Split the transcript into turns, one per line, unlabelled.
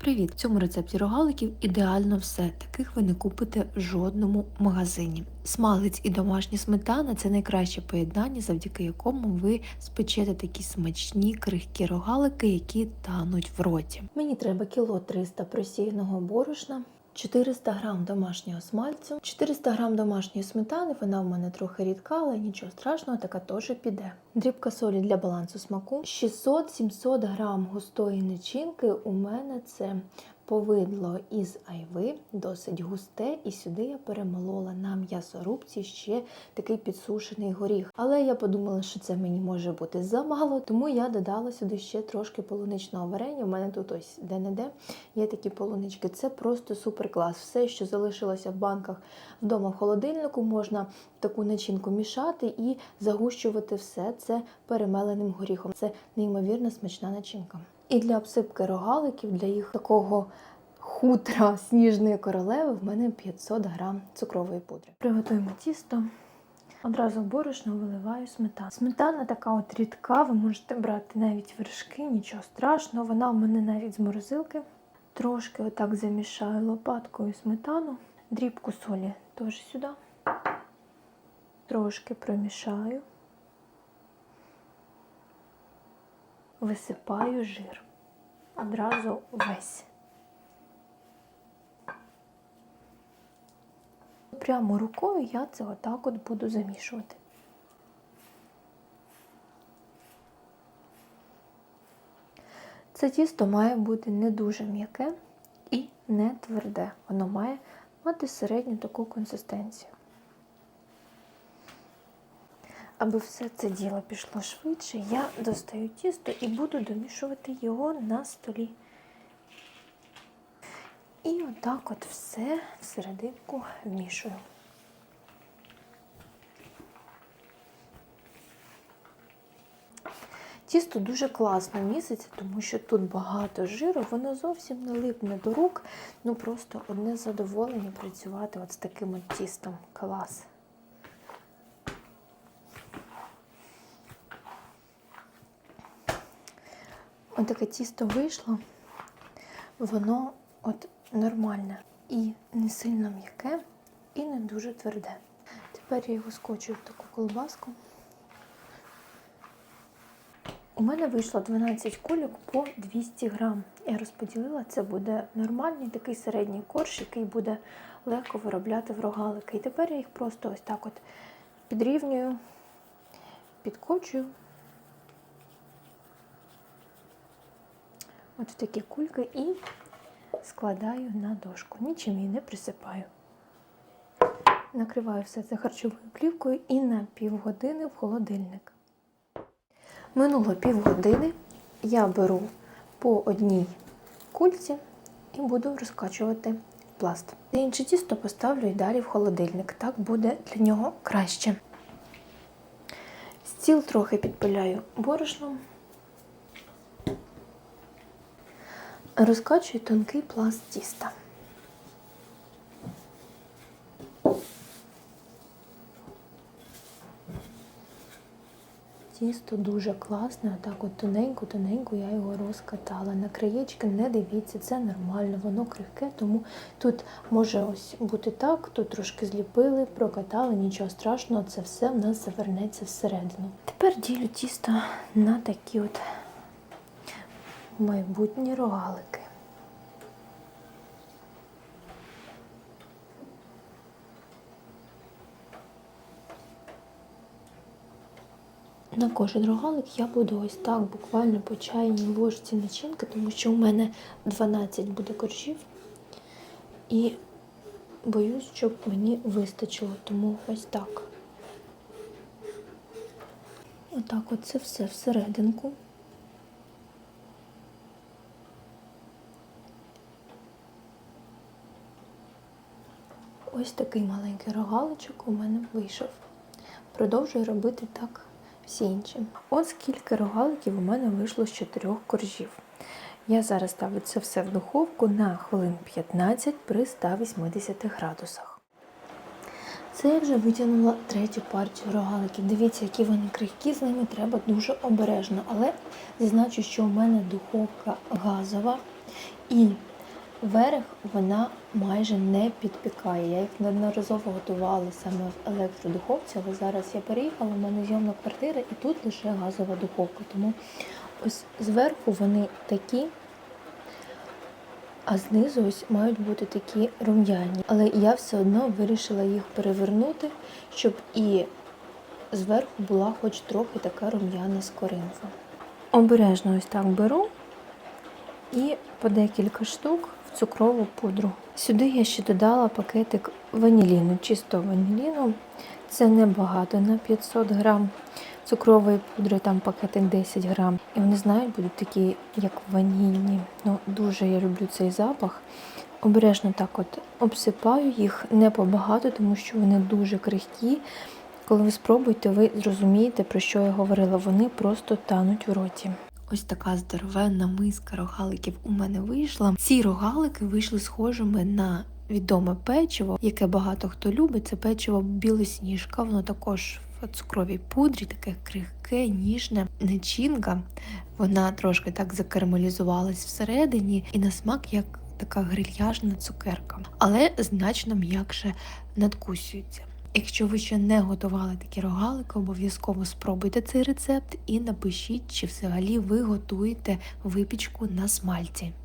Привіт! В цьому рецепті рогаликів ідеально все. Таких ви не купите в жодному магазині. Смалець і домашня сметана це найкраще поєднання, завдяки якому ви спечете такі смачні крихкі рогалики, які тануть в роті. Мені треба кіло 300 просіяного борошна. 400 грам домашнього смальцю, 400 грам домашньої сметани, вона в мене трохи рідка, але нічого страшного, така теж піде. Дрібка солі для балансу смаку. 600-700 грам густої начинки у мене це повидло із айви, досить густе, і сюди я перемолола на м'ясорубці ще такий підсушений горіх. Але я подумала, що це мені може бути замало, тому я додала сюди ще трошки полуничного варення. У мене тут ось де-не-де є такі полунички. Це просто супер клас. Все, що залишилося в банках вдома в холодильнику, можна таку начинку мішати і загущувати все це перемеленим горіхом. Це неймовірно смачна начинка. І для обсипки рогаликів, для їх такого хутра сніжної королеви, в мене 500 грам цукрової пудри. Приготуємо тісто. Одразу в борошно виливаю сметану. Сметана така от рідка, ви можете брати навіть вершки, нічого страшного. Вона в мене навіть з морозилки. Трошки отак замішаю лопаткою сметану. Дрібку солі теж сюди. Трошки промішаю. Висипаю жир. Одразу весь. Прямо рукою я це отак от буду замішувати. Це тісто має бути не дуже м'яке і не тверде. Воно має мати середню таку консистенцію. Аби все це діло пішло швидше, я достаю тісто і буду домішувати його на столі. І отак от все всерединку вмішую. Тісто дуже класно міситься, тому що тут багато жиру, воно зовсім не липне до рук. Ну просто одне задоволення працювати от з таким от тістом. Клас. Ось таке тісто вийшло, воно от нормальне і не сильно м'яке, і не дуже тверде. Тепер я його скочую в таку колбаску. У мене вийшло 12 кульок по 200 грам. Я розподілила, це буде нормальний такий середній корж, який буде легко виробляти в рогалики. І тепер я їх просто ось так от підрівнюю, підкочую. От такі кульки і складаю на дошку. Нічим її не присипаю. Накриваю все це харчовою плівкою і на півгодини в холодильник. Минуло півгодини, я беру по одній кульці і буду розкачувати пласт. Інше тісто поставлю і далі в холодильник. Так буде для нього краще. Стіл трохи підпиляю борошном. Розкачую тонкий пласт тіста. Тісто дуже класне, отак от тоненько-тоненько я його розкатала. На краєчки не дивіться, це нормально, воно крихке, тому тут може ось бути так, тут трошки зліпили, прокатали, нічого страшного, це все в нас завернеться всередину. Тепер ділю тісто на такі от майбутні рогалики. На кожен рогалик я буду ось так буквально по чайній ложці начинки, тому що у мене 12 буде коржів. І боюсь, щоб мені вистачило, тому ось так. Отак оце все всерединку. Ось такий маленький рогаличок у мене вийшов. Продовжую робити так всі інші. Ось скільки рогаликів у мене вийшло з чотирьох коржів. Я зараз ставлю це все в духовку на хвилин 15 при 180 градусах. Це я вже витягнула третю партію рогаликів. Дивіться, які вони крихкі, з ними треба дуже обережно. Але зазначу, що у мене духовка газова і Верх вона майже не підпікає. Я їх неодноразово готувала саме в електродуховці, але зараз я переїхала, у мене зйомна квартира і тут лише газова духовка. Тому ось зверху вони такі, а знизу ось мають бути такі рум'яні. Але я все одно вирішила їх перевернути, щоб і зверху була хоч трохи така рум'яна скоринка. Обережно ось так беру і по декілька штук в цукрову пудру. Сюди я ще додала пакетик ваніліну, чистого ваніліну. Це небагато на 500 грам. Цукрової пудри там пакетик 10 грам. І вони знають, будуть такі, як ванільні. Ну, дуже я люблю цей запах. Обережно так от обсипаю їх не побагато, тому що вони дуже крихкі. Коли ви спробуєте, ви зрозумієте, про що я говорила. Вони просто тануть в роті. Ось така здоровенна миска рогаликів у мене вийшла. Ці рогалики вийшли схожими на відоме печиво, яке багато хто любить. Це печиво білосніжка. Воно також в цукровій пудрі, таке крихке, ніжне. Начинка. Вона трошки так закарамелізувалась всередині, і на смак як така грильяжна цукерка, але значно м'якше надкусюється. Якщо ви ще не готували такі рогалики, обов'язково спробуйте цей рецепт і напишіть, чи взагалі ви готуєте випічку на смальці.